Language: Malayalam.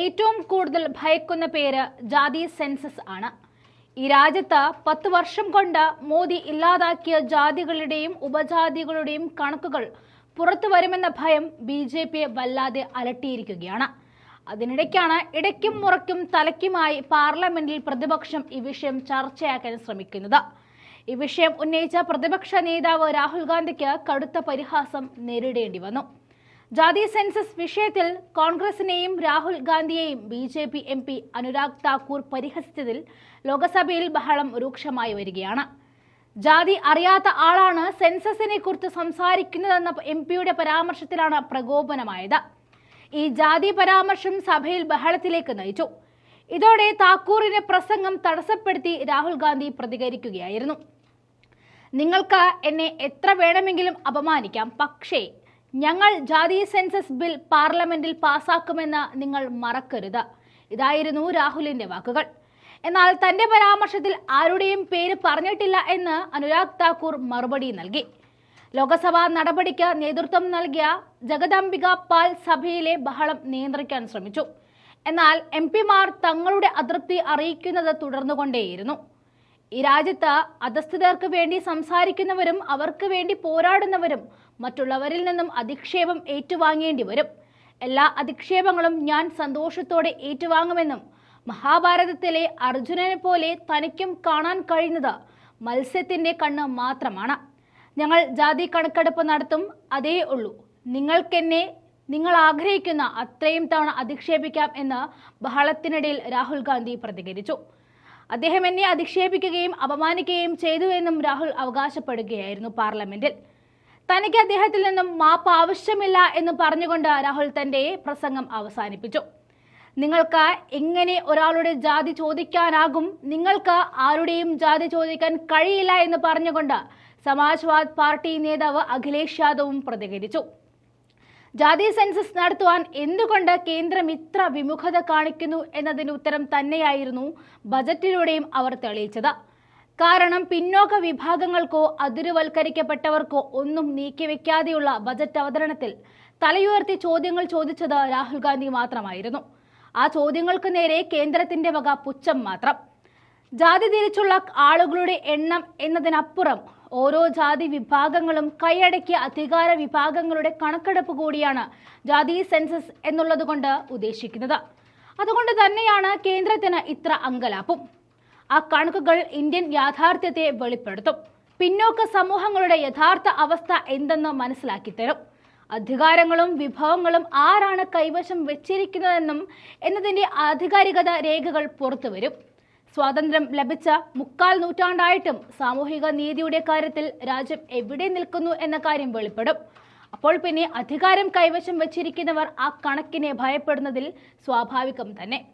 ഏറ്റവും കൂടുതൽ ഭയക്കുന്ന പേര് ജാതി സെൻസസ് ആണ്. ഈ രാജ്യത്ത് പത്ത് വർഷം കൊണ്ട് മോദി ഇല്ലാതാക്കിയ ജാതികളുടെയും ഉപജാതികളുടെയും കണക്കുകൾ പുറത്തു വരുമെന്ന ഭയം ബി ജെ പിയെ വല്ലാതെ അലട്ടിയിരിക്കുകയാണ്. അതിനിടയ്ക്കാണ് ഇടയ്ക്കും മുറയ്ക്കും തലയ്ക്കുമായി പാർലമെന്റിൽ പ്രതിപക്ഷം ഈ വിഷയം ചർച്ചയാക്കാൻ ശ്രമിക്കുന്നത്. ഈ വിഷയം ഉന്നയിച്ച പ്രതിപക്ഷ നേതാവ് രാഹുൽ ഗാന്ധിക്ക് കടുത്ത പരിഹാസം നേരിടേണ്ടി വന്നു. ജാതി സെൻസസ് വിഷയത്തിൽ കോൺഗ്രസിനെയും Rahul ഗാന്ധിയെയും B J P M P Anurag Thakur പരിഹസിച്ചതിൽ ലോക്സഭയിൽ ബഹളം രൂക്ഷമായി വരികയാണ്. ജാതി അറിയാത്ത ആളാണ് സെൻസസിനെ കുറിച്ച് സംസാരിക്കുന്നതെന്ന എം പിയുടെ പരാമർശത്തിലാണ് പ്രകോപനമായത്. ഈ ജാതി പരാമർശം സഭയിൽ ബഹളത്തിലേക്ക് നയിച്ചു. ഇതോടെ താക്കൂറിന്റെ പ്രസംഗം തടസ്സപ്പെടുത്തി രാഹുൽ ഗാന്ധി പ്രതികരിക്കുകയായിരുന്നു. നിങ്ങൾക്ക് എന്നെ എത്ര വേണമെങ്കിലും അപമാനിക്കാം പക്ഷേ ഞങ്ങൾ ജാതി സെൻസസ് ബിൽ പാർലമെന്റിൽ പാസാക്കുമെന്ന് നിങ്ങൾ മറക്കരുത്. ഇതായിരുന്നു രാഹുലിന്റെ വാക്കുകൾ. എന്നാൽ തന്റെ പരാമർശത്തിൽ ആരുടെയും പേര് പറഞ്ഞിട്ടില്ല എന്ന് അനുരാഗ് താക്കൂർ മറുപടി നൽകി. ലോക്സഭാ നടപടിക്ക് നേതൃത്വം നൽകിയ ജഗദംബിക പാൽ സഭയിലെ ബഹളം നിയന്ത്രിക്കാൻ ശ്രമിച്ചു. എന്നാൽ എം പിമാർ തങ്ങളുടെ അതൃപ്തി അറിയിക്കുന്നത് തുടർന്നുകൊണ്ടേയിരുന്നു. ഈ രാജ്യത്ത് അധസ്ഥിതർക്ക് വേണ്ടി സംസാരിക്കുന്നവരും അവർക്ക് വേണ്ടി പോരാടുന്നവരും മറ്റുള്ളവരിൽ നിന്നും അധിക്ഷേപം ഏറ്റുവാങ്ങേണ്ടി വരും. എല്ലാ അധിക്ഷേപങ്ങളും ഞാൻ സന്തോഷത്തോടെ ഏറ്റുവാങ്ങുമെന്നും മഹാഭാരതത്തിലെ അർജുനനെ പോലെ തനിക്കും കാണാൻ കഴിയുന്നത് മത്സ്യത്തിന്റെ കണ്ണ് മാത്രമാണ്. ഞങ്ങൾ ജാതി കണക്കെടുപ്പ് നടത്തും അതേ ഉള്ളൂ. നിങ്ങൾക്കെന്നെ നിങ്ങൾ ആഗ്രഹിക്കുന്ന അത്രയും തവണ അധിക്ഷേപിക്കാം എന്ന് ബഹളത്തിനിടയിൽ രാഹുൽ ഗാന്ധി പ്രതികരിച്ചു. അദ്ദേഹം എന്നെ അധിക്ഷേപിക്കുകയും അപമാനിക്കുകയും ചെയ്തു എന്നും രാഹുൽ അവകാശപ്പെടുകയായിരുന്നു പാർലമെന്റിൽ. തനിക്ക് അദ്ദേഹത്തിൽ നിന്നും മാപ്പ് ആവശ്യമില്ല എന്ന് പറഞ്ഞുകൊണ്ട് രാഹുൽ തന്റെ പ്രസംഗം അവസാനിപ്പിച്ചു. നിങ്ങൾക്ക് എങ്ങനെ ഒരാളുടെ ജാതി ചോദിക്കാനാകും? നിങ്ങൾക്ക് ആരുടെയും ജാതി ചോദിക്കാൻ കഴിയില്ല എന്ന് പറഞ്ഞുകൊണ്ട് സമാജ്വാദ് പാർട്ടി നേതാവ് അഖിലേഷ് യാദവും പ്രതികരിച്ചു. ജാതി സെൻസസ് നടത്തുവാൻ എന്തുകൊണ്ട് കേന്ദ്രം ഇത്ര വിമുഖത കാണിക്കുന്നു എന്നതിന് ഉത്തരം തന്നെയായിരുന്നു ബജറ്റിലൂടെയും അവർ തെളിയിച്ചത്. കാരണം പിന്നോക്ക വിഭാഗങ്ങൾക്കോ അതിരുവൽക്കരിക്കപ്പെട്ടവർക്കോ ഒന്നും നീക്കിവെക്കാതെയുള്ള ബജറ്റ് അവതരണത്തിൽ തലയുയർത്തി ചോദ്യങ്ങൾ ചോദിച്ചത് രാഹുൽ ഗാന്ധി മാത്രമായിരുന്നു. ആ ചോദ്യങ്ങൾക്ക് നേരെ കേന്ദ്രത്തിന്റെ വക പുച്ഛം മാത്രം. ജാതി തിരിച്ചുള്ള ആളുകളുടെ എണ്ണം എന്നതിനപ്പുറം ഓരോ ജാതി വിഭാഗങ്ങളും കൈയടക്കിയ അധികാര വിഭാഗങ്ങളുടെ കണക്കെടുപ്പ് കൂടിയാണ് ജാതി സെൻസസ് എന്നുള്ളത് കൊണ്ട് ഉദ്ദേശിക്കുന്നത്. അതുകൊണ്ട് തന്നെയാണ് കേന്ദ്രത്തിന് ഇത്ര അങ്കലാപ്പും. ആ കണക്കുകൾ ഇന്ത്യൻ യാഥാർത്ഥ്യത്തെ വെളിപ്പെടുത്തും. പിന്നോക്ക സമൂഹങ്ങളുടെ യഥാർത്ഥ അവസ്ഥ എന്തെന്ന് മനസ്സിലാക്കി തരും. അധികാരങ്ങളും വിഭവങ്ങളും ആരാണ് കൈവശം വെച്ചിരിക്കുന്നതെന്നും എന്നതിന്റെ ആധികാരികത രേഖകൾ പുറത്തുവരും സ്വാതന്ത്ര്യം ലഭിച്ച മുക്കാൽ നൂറ്റാണ്ടായിട്ടും സാമൂഹിക നീതിയുടെ കാര്യത്തിൽ രാജ്യം എവിടെ നിൽക്കുന്നു എന്ന കാര്യം വെളിപ്പെടും. അപ്പോൾ പിന്നെ അധികാരം കൈവശം വച്ചിരിക്കുന്നവർ ആ കണക്കിനെ ഭയപ്പെടുന്നതിൽ സ്വാഭാവികം തന്നെ.